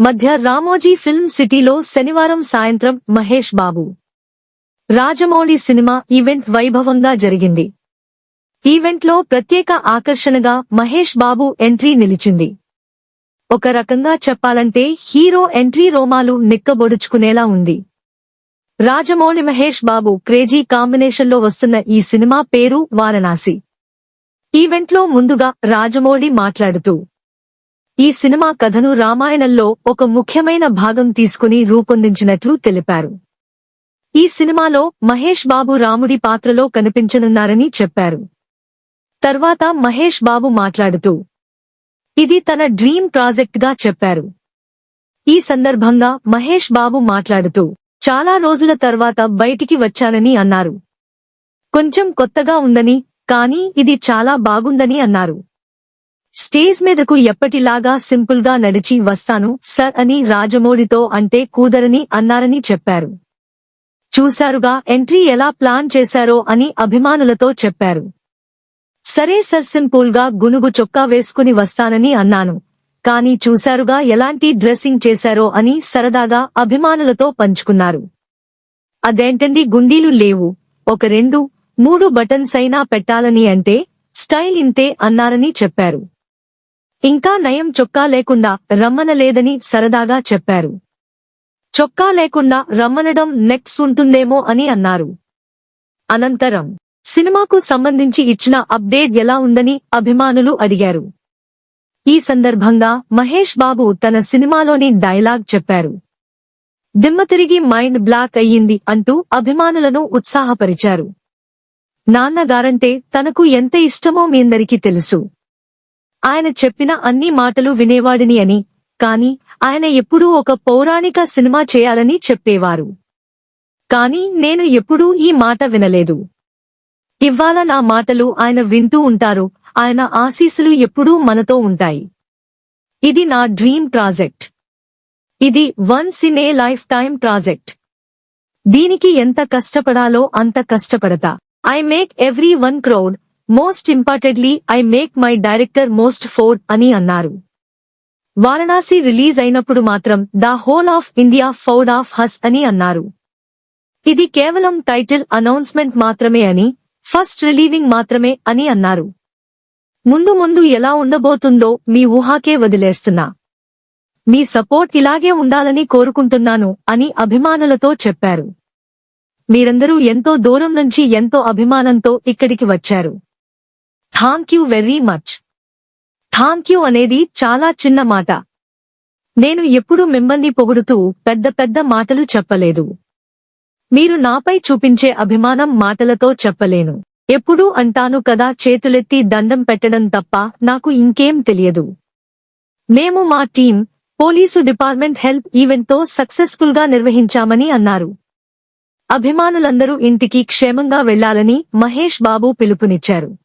మధ్య రామోజీ ఫిల్మ్ సిటీలో శనివారం సాయంత్రం మహేష్ బాబు. రాజమౌళి సినిమా ఈవెంట్ వైభవంగా జరిగింది. ఈవెంట్లో ప్రత్యేక ఆకర్షణగా మహేష్ బాబు ఎంట్రీ నిలిచింది. ఒక రకంగా చెప్పాలంటే హీరో ఎంట్రీ రోమాలు నిక్కబొడుచుకునేలా ఉంది. రాజమౌళి మహేష్ బాబు క్రేజీ కాంబినేషన్లో వస్తున్న ఈ సినిమా పేరు వారణాసి. ఈవెంట్లో ముందుగా రాజమౌళి మాట్లాడుతూ ఈ సినిమా కథను రామాయణంలో ఒక ముఖ్యమైన భాగం తీసుకుని రూపొందించినట్లు తెలిపారు. ఈ సినిమాలో మహేష్ బాబు రాముడి పాత్రలో కనిపించనున్నారని చెప్పారు. తర్వాత మహేష్ బాబు మాట్లాడుతూ ఇది తన డ్రీమ్ ప్రాజెక్ట్గా చెప్పారు. ఈ సందర్భంగా మహేష్ బాబు మాట్లాడుతూ చాలా రోజుల తర్వాత బయటికి వచ్చానని అన్నారు. కొంచెం కొత్తగా ఉందని కానీ ఇది చాలా బాగుందని అన్నారు. స్టేజ్ మీదకు ఎప్పటిలాగా సింపుల్గా నడిచి వస్తాను సర్ అని రాజమౌళితో అంటే కూదరని అన్నారని చెప్పారు. చూశారుగా ఎంట్రీ ఎలా ప్లాన్ చేశారో అని అభిమానులతో చెప్పారు. సరే సర్ సింపుల్గా గునుగు చొక్కా వేసుకుని వస్తానని అన్నాను. కానీ చూశారుగా ఎలాంటి డ్రెస్సింగ్ చేశారో అని సరదాగా అభిమానులతో పంచుకున్నారు. అదేంటండి గుండీలు లేవు. ఒక రెండు మూడు బటన్స్ అయినా పెట్టాలని అంటే స్టైల్ ఇంతే అన్నారని చెప్పారు. ఇంకా నయం చొక్కా లేకుండా రమ్మనలేదని సరదాగా చెప్పారు. చొక్కా లేకుండా రమ్మనడం నెక్స్ట్ ఉంటుందేమో అని అన్నారు. అనంతరం సినిమాకు సంబంధించి ఇచ్చిన అప్డేట్ ఎలా ఉందని అభిమానులు అడిగారు. ఈ సందర్భంగా మహేష్ బాబు తన సినిమాలోని డైలాగ్ చెప్పారు. దిమ్మ తిరిగి మైండ్ బ్లాక్ అయ్యింది అంటూ అభిమానులను ఉత్సాహపరిచారు. నాన్నగారంటే తనకు ఎంత ఇష్టమో మీ అందరికీ తెలుసు. ఆయన చెప్పిన అన్ని మాటలు వినేవాడిని అని. కాని ఆయన ఎప్పుడూ ఒక పౌరాణిక సినిమా చేయాలని చెప్పేవారు. కాని నేను ఎప్పుడూ ఈ మాట వినలేదు. ఇవ్వాల నా మాటలు ఆయన వింటూ ఉంటారు ఆయన ఆశీస్సులు ఎప్పుడూ మనతో ఉంటాయి. ఇది నా డ్రీమ్ ప్రాజెక్ట్. ఇది once in a lifetime project. దీనికి ఎంత కష్టపడాలో అంత కష్టపడతా. I make everyone crowd most importantly I make my director most proud అని అన్నారు. వారణాసి రిలీజ్ అయినప్పుడు మాత్రం the whole of India proud of us అని అన్నారు. ఇది కేవలం టైటిల్ అనౌన్స్మెంట్ మాత్రమే అని ఫస్ట్ రిలీవింగ్ మాత్రమే అని అన్నారు. ముందు ముందు ఎలా ఉండబోతుందో మీ ఊహాకే వదిలేస్తున్నా. మీ సపోర్ట్ ఇలాగే ఉండాలని కోరుకుంటున్నాను అని అభిమానులతో చెప్పారు. మీరందరూ ఎంతో దూరం నుంచి ఎంతో అభిమానంతో ఇక్కడికి వచ్చారు. Thank you very much. Thank you అనేది చాలా చిన్న మాట. నేను ఎప్పుడూ మిమ్మల్ని పొగుడుతూ పెద్ద పెద్ద మాటలు చెప్పలేదు. మీరు నాపై చూపించే అభిమానం మాటలతో చెప్పలేను. ఎప్పుడూ అంటాను కదా చేతులెత్తి దండం పెట్టడం తప్ప నాకు ఇంకేం తెలియదు. మేము మా టీం పోలీసు డిపార్ట్మెంట్ హెల్ప్ ఈవెంట్తో సక్సెస్ఫుల్గా నిర్వహించామని అన్నారు. అభిమానులందరూ ఇంటికి క్షేమంగా వెళ్ళాలని మహేష్ బాబు పిలుపునిచ్చారు.